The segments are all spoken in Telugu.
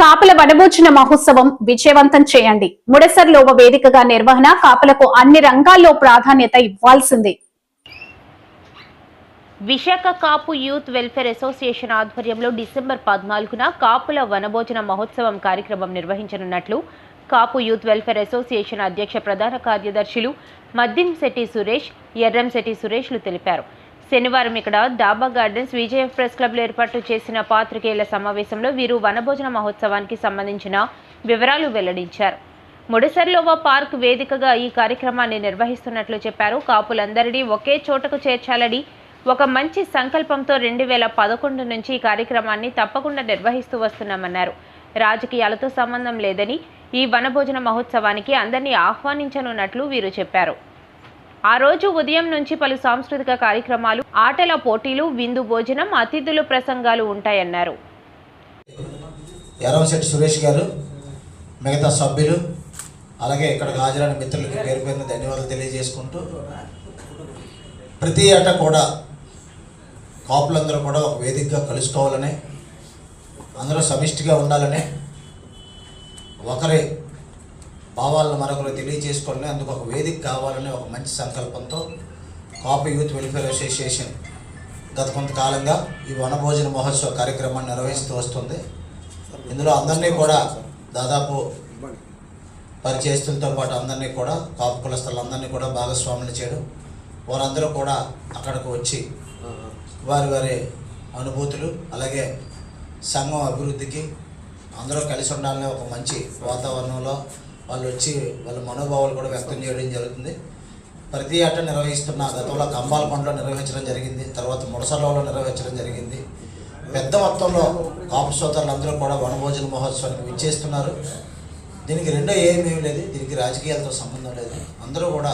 కాపుల వనభోజన మహోత్సవం విజయవంతం చేయండి. ముడసర్లో వేదికగా నిర్వహణ కాపులకు అన్ని రంగాల్లో ప్రాధాన్యత ఇవ్వాల్సిందే. Visakha Kapu youth welfare association ఆధ్వర్యంలో డిసెంబర్ పద్నాలుగున కాపుల వనభోజన మహోత్సవం కార్యక్రమం నిర్వహించనున్నట్లు కాపు యూత్ వెల్ఫేర్ అసోసియేషన్ అధ్యక్ష ప్రధాన కార్యదర్శులు మద్దింశెట్టి సురేష్ ఎర్రంశెట్టి సురేష్లు తెలిపారు. శనివారం ఇక్కడ డాబా గార్డెన్స్ విజయ ప్రెస్ క్లబ్లో ఏర్పాటు చేసిన పాత్రికేయుల సమావేశంలో వీరు వనభోజన మహోత్సవానికి సంబంధించిన వివరాలు వెల్లడించారు. ముడిసర్లోవ పార్క్ వేదికగా ఈ కార్యక్రమాన్ని నిర్వహిస్తున్నట్లు చెప్పారు. కాపులందరినీ ఒకే చోటకు చేర్చాలని ఒక మంచి సంకల్పంతో రెండు వేల పదకొండు నుంచి ఈ కార్యక్రమాన్ని తప్పకుండా నిర్వహిస్తూ వస్తున్నామన్నారు. రాజకీయాలతో సంబంధం లేదని ఈ వనభోజన మహోత్సవానికి అందరినీ ఆహ్వానించనున్నట్లు వీరు చెప్పారు. ఆ రోజు ఉదయం నుంచి పలు సాంస్కృతిక కార్యక్రమాలు ఆటల పోటీలు విందు భోజనం అతిథులు ప్రసంగాలు ఉంటాయన్నారు. ఎర్రవశెట్టి సురేష్ గారు మిగతా సభ్యులు అలాగే ఇక్కడ హాజరైన మిత్రులకి పేరు పేరున ధన్యవాదాలు తెలియజేసుకుంటూ ప్రతి ఏటా కూడా కాపులందరూ కూడా ఒక వేదికగా కలుసుకోవాలని అందరూ సమిష్టిగా ఉండాలని ఒకరి భావాలను మరొకరు తెలియజేసుకోవాలని అందుకు ఒక వేదిక కావాలనే ఒక మంచి సంకల్పంతో కాపీ యూత్ వెల్ఫేర్ అసోసియేషన్ గత కొంతకాలంగా ఈ వనభోజన మహోత్సవ కార్యక్రమాన్ని నిర్వహిస్తూ వస్తుంది. ఇందులో అందరినీ కూడా దాదాపు పరిచయస్తులతో పాటు అందరినీ కూడా కాపు కులస్తులందరినీ కూడా భాగస్వాములు చేయడం వారందరూ కూడా అక్కడికి వచ్చి వారి వారి అనుభూతులు అలాగే సంఘం అభివృద్ధికి అందరూ కలిసి ఉండాలనే ఒక మంచి వాతావరణంలో వాళ్ళు వచ్చి వాళ్ళ మనోభావాలు కూడా వ్యక్తం చేయడం జరుగుతుంది. ప్రతి ఆట నిర్వహిస్తున్న గతంలో కంబాలకొండలో నిర్వహించడం జరిగింది. తర్వాత ముడసర్లలో నిర్వహించడం జరిగింది. పెద్ద మొత్తంలో కాపు సోదరులందరూ కూడా వనభోజన మహోత్సవానికి విచ్చేస్తున్నారు. దీనికి రెండో ఏమీ లేదు. దీనికి రాజకీయాలతో సంబంధం లేదు. అందరూ కూడా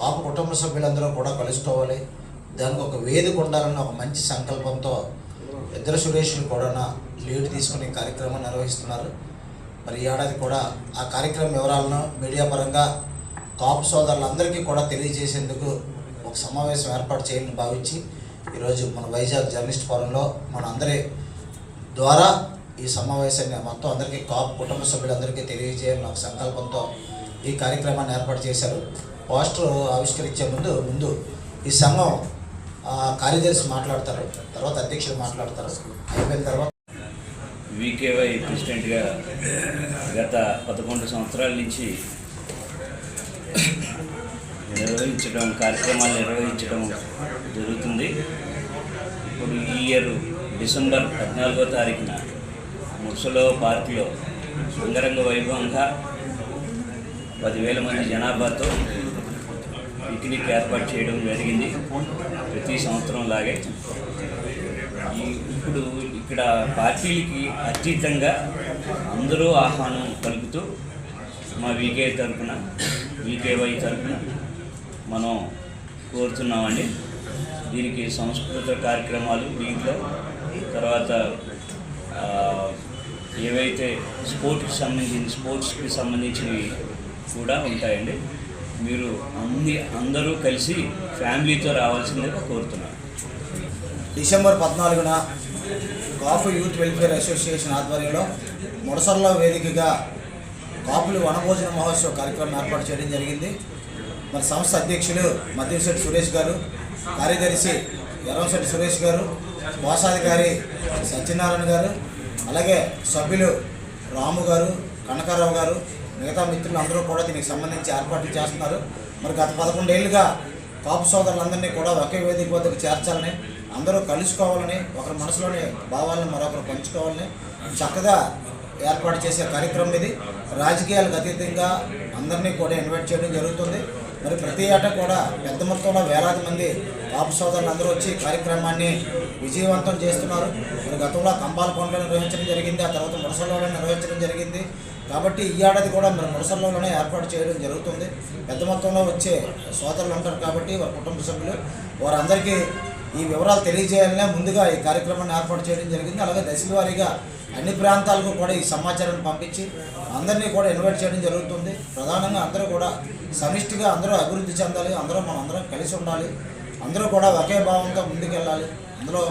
కాపు కుటుంబ సభ్యులందరూ కూడా కలుసుకోవాలి. దానికి ఒక వేదిక ఉండాలన్న ఒక మంచి సంకల్పంతో ఇద్దరు సురేష్లు కూడా లీడ్ తీసుకుని కార్యక్రమం నిర్వహిస్తున్నారు. మరి ఏడాది కూడా ఆ కార్యక్రమం వివరాలను మీడియా పరంగా కాపు సోదరులందరికీ కూడా తెలియజేసేందుకు ఒక సమావేశం ఏర్పాటు చేయాలని భావించి ఈరోజు మన వైజాగ్ జర్నలిస్ట్ ఫోరంలో మన అందరి ద్వారా ఈ సమావేశాన్ని మొత్తం అందరికీ కాపు కుటుంబ సభ్యులందరికీ తెలియజేయాలని ఒక సంకల్పంతో ఈ కార్యక్రమాన్ని ఏర్పాటు చేశారు. పోస్టర్ ఆవిష్కరించే ముందు ముందు ఈ సంఘం కార్యదర్శి మాట్లాడతారు తర్వాత అధ్యక్షులు మాట్లాడతారు. అయిపోయిన తర్వాత వికేవై ప్రెసిడెంట్గా గత పదకొండు సంవత్సరాల నుంచి నిర్వహించడం కార్యక్రమాలు నిర్వహించడం జరుగుతుంది. ఇప్పుడు ఈ ఇయర్ డిసెంబర్ పద్నాలుగో తారీఖున ముసలో పార్కులో అంగరంగ వైభవంగా పదివేల మంది జనాభాతో పిక్నిక్ ఏర్పాటు చేయడం జరిగింది ప్రతి సంవత్సరం లాగే. ఈ- ఇప్పుడు ఇక్కడ పార్టీలకి అతీతంగా అందరూ ఆహ్వానం పలుకుతూ మా వీకే తరఫున వీకేవై తరఫున మనం కోరుతున్నామండి. దీనికి సంస్కృత కార్యక్రమాలు దీంట్లో తర్వాత ఏవైతే స్పోర్ట్కి సంబంధించి స్పోర్ట్స్కి సంబంధించినవి కూడా ఉంటాయండి. మీరు అన్ని అందరూ కలిసి ఫ్యామిలీతో రావాల్సిందిగా కోరుతున్నాను. డిసెంబర్ పద్నాలుగున కాపు యూత్ వెల్ఫేర్ అసోసియేషన్ ఆధ్వర్యంలో ముడసర్ల వేదికగా కాపులు వనభోజన మహోత్సవ కార్యక్రమం ఏర్పాటు చేయడం జరిగింది. మరి సంస్థ అధ్యక్షులు మద్యంశెట్టి సురేష్ గారు కార్యదర్శి ఎర్రంశెట్టి సురేష్ గారు కోశాధికారి సత్యనారాయణ గారు అలాగే సభ్యులు రాము గారు కనకారావు గారు మిగతా మిత్రులు అందరూ కూడా దీనికి సంబంధించి ఏర్పాట్లు చేస్తున్నారు. మరి గత పదకొండేళ్ళుగా కాపు సోదరులందరినీ కూడా ఒకే వేదిక వద్దకు చేర్చాలని అందరూ కలుసుకోవాలని ఒకరి మనసులోని భావాలను మరొకరు పంచుకోవాలని చక్కగా ఏర్పాటు చేసే కార్యక్రమం ఇది. రాజకీయాలకు అతీతంగా అందరినీ కూడా ఇన్వైట్ చేయడం జరుగుతుంది. మరి ప్రతి ఏటా కూడా పెద్ద మొత్తంలో వేలాది మంది పాప సోదరులు అందరూ వచ్చి కార్యక్రమాన్ని విజయవంతం చేస్తున్నారు. మరి గతంలో కంబాలకొండలో నిర్వహించడం జరిగింది ఆ తర్వాత మురసల్లోనే నిర్వహించడం జరిగింది. కాబట్టి ఈ ఏడాది కూడా మరి మురసల్లోనే ఏర్పాటు చేయడం జరుగుతుంది. పెద్ద మొత్తంలో వచ్చే సోదరులు ఉంటారు కాబట్టి వారి కుటుంబ సభ్యులు వారందరికీ ఈ వివరాలు తెలియజేయాలనే ముందుగా ఈ కార్యక్రమాన్ని ఏర్పాటు చేయడం జరిగింది. అలాగే దశల వారీగా అన్ని ప్రాంతాలకు కూడా ఈ సమాచారాన్ని పంపించి అందరినీ కూడా ఇన్వైట్ చేయడం జరుగుతుంది. ప్రధానంగా అందరూ కూడా సమిష్టిగా అందరూ అభివృద్ధి చెందాలి. అందరూ మనం అందరం కలిసి ఉండాలి. అందరూ కూడా ఒకే భావంతో ముందుకెళ్ళాలి. అందులో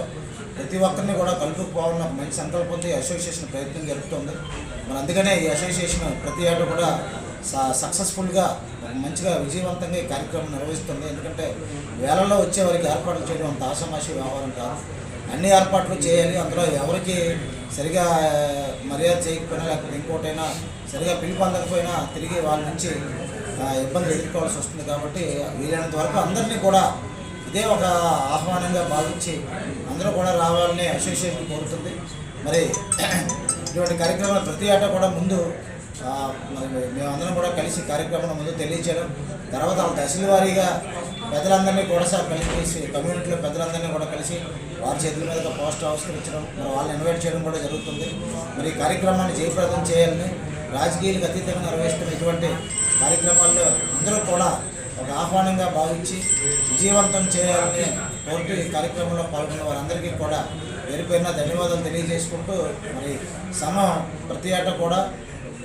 ప్రతి ఒక్కరిని కూడా కలుపుకోవాలన్న మంచి సంకల్పంతో ఈ అసోసియేషన్ ప్రయత్నం జరుపుతుంది. మరి అందుకనే ఈ అసోసియేషన్ ప్రతి ఏటా కూడా సక్సెస్ఫుల్గా మంచిగా విజయవంతంగా ఈ కార్యక్రమం నిర్వహిస్తుంది. ఎందుకంటే వేలలో వచ్చే వారికి ఏర్పాట్లు చేయడం అంత ఆషామాషి వ్యవహారం కాదు. అన్ని ఏర్పాట్లు చేయాలి. అందులో ఎవరికి సరిగా మర్యాద చేయకపోయినా లేకపోతే ఇంకోటైనా సరిగా పిలుపు అందకపోయినా తిరిగి వాళ్ళ నుంచి ఇబ్బంది ఇబ్బందులు ఎదుర్కోవాల్సి వస్తుంది కాబట్టి వీలైనంత వరకు అందరినీ కూడా ఇదే ఒక ఆహ్వానంగా భావించి అందరూ కూడా రావాలని అసోసియేషన్ కోరుతుంది. మరి ఇటువంటి కార్యక్రమాలు ప్రతి ఆట కూడా ముందు మరి మేమందరం కూడా కలిసి కార్యక్రమం ముందు తెలియచేయడం తర్వాత దశల వారీగా పెద్దలందరినీ కూడా సార్ కలిసి కమ్యూనిటీలో పెద్దలందరినీ కూడా కలిసి వారి చేతుల మీదుగా పోస్ట్ ఆవిష్కరించడం మరి వాళ్ళని ఇన్వైట్ చేయడం కూడా జరుగుతుంది. మరి ఈ కార్యక్రమాన్ని జయప్రదం చేయాలని రాజకీయాలకు అతీతంగా నిర్వహిస్తున్న ఇటువంటి కార్యక్రమాల్లో అందరూ కూడా ఒక ఆహ్వానంగా భావించి విజయవంతం చేయాలని కోరుతూ ఈ కార్యక్రమంలో పాల్గొన్న వారందరికీ కూడా పేరు పేరున ధన్యవాదాలు తెలియజేసుకుంటూ మరి సమం ప్రతి ఏటా కూడా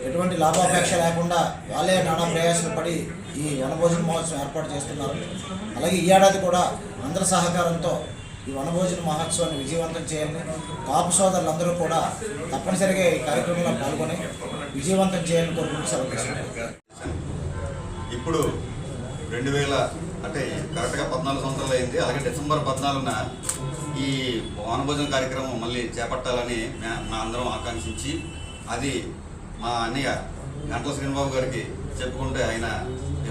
ఎటువంటి లాభాపేక్ష లేకుండా వాళ్ళే నానా ప్రయాసలు పడి ఈ వనభోజన మహోత్సవం ఏర్పాటు చేస్తున్నారు. అలాగే ఈ ఏడాది కూడా అందరి సహకారంతో ఈ వనభోజన మహోత్సవాన్ని విజయవంతం చేయాలని కాపు సోదరులందరూ కూడా తప్పనిసరిగా ఈ కార్యక్రమంలో పాల్గొని విజయవంతం చేయాలని కోరుకుంటూ సెలవు ఇప్పుడు రెండు వేల అంటే కరెక్ట్గా పద్నాలుగు సంవత్సరాలు అయింది. అలాగే డిసెంబర్ పద్నాలుగున ఈ వనభోజన కార్యక్రమం మళ్ళీ చేపట్టాలని మా అందరం ఆకాంక్షించి అది మా అన్నయ్య గంటల శ్రీనిబాబు గారికి చెప్పుకుంటే ఆయన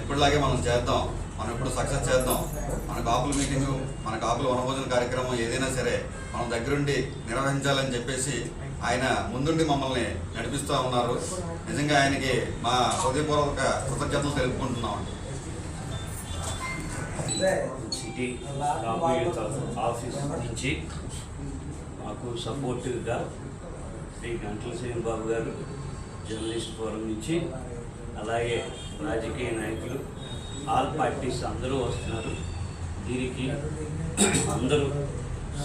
ఎప్పటిలాగే మనం చేద్దాం మనం ఇప్పుడు సక్సెస్ చేద్దాం. మన కాపుల మీటింగు మన కాపుల వనభోజన కార్యక్రమం ఏదైనా సరే మనం దగ్గరుండి నిర్వహించాలని చెప్పేసి ఆయన ముందుండి మమ్మల్ని నడిపిస్తూ ఉన్నారు. నిజంగా ఆయనకి మా హృదయపూర్వక కృతజ్ఞతలు తెలుపుకుంటున్నామండి. సిటీ ఆఫీస్ నుంచి మాకు సపోర్టివ్గా శ్రీ గంటల శ్రీనిబాబు గారు జర్నలిస్ట్ ఫోరం నుంచి అలాగే రాజకీయ నాయకులు ఆల్ పార్టీస్ అందరూ వస్తున్నారు. దీనికి అందరూ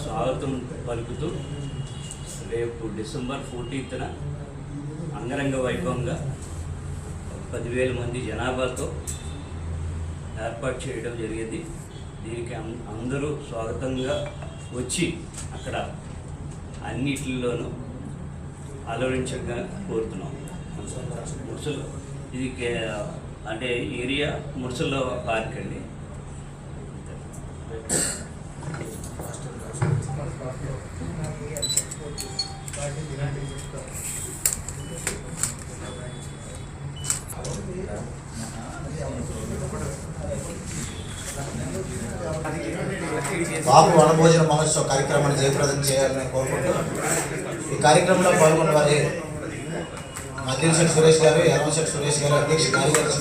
స్వాగతం పలుకుతూ రేపు డిసెంబర్ ఫోర్టీన్త్న అంగరంగ వైభవంగా పదివేల మంది జనాభాతో ఏర్పాటు చేయడం జరిగింది. దీనికి అం- అందరూ స్వాగతంగా వచ్చి అక్కడ అన్నిటిలోనూ అలవరించగా కోరుతున్నాం. ముసలు ఇది అంటే ఏరియా మురుసల్లో పార్క్ అండి. బాబు వనభోజన మహోత్సవ కార్యక్రమాన్ని జయప్రదం చేయాలని కోరుకుంటూ ఈ కార్యక్రమంలో పాల్గొన్న వారి మద్యంశెట్టి సురేష్ గారు ఎర్రశెట్టి సురేష్ గారు అధ్యక్ష కార్యదర్శి